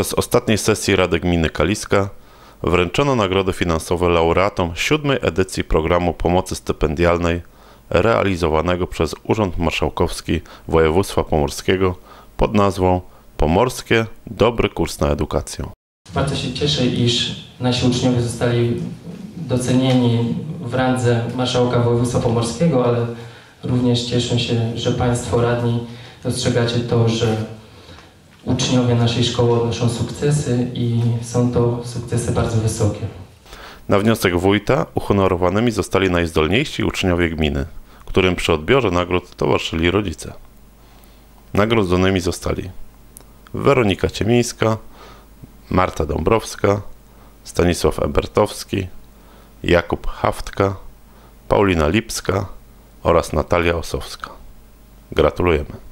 Podczas ostatniej sesji Rady Gminy Kaliska wręczono nagrody finansowe laureatom siódmej edycji programu pomocy stypendialnej realizowanego przez Urząd Marszałkowski Województwa Pomorskiego pod nazwą Pomorskie Dobry Kurs na Edukację. Bardzo się cieszę, iż nasi uczniowie zostali docenieni w randze Marszałka Województwa Pomorskiego, ale również cieszę się, że Państwo radni dostrzegacie to, że uczniowie naszej szkoły odnoszą sukcesy i są to sukcesy bardzo wysokie. Na wniosek wójta uhonorowanymi zostali najzdolniejsi uczniowie gminy, którym przy odbiorze nagród towarzyszyli rodzice. Nagrodzonymi zostali Weronika Ciemińska, Marta Dąbrowska, Stanisław Ebertowski, Jakub Haftka, Paulina Lipska oraz Natalia Osowska. Gratulujemy.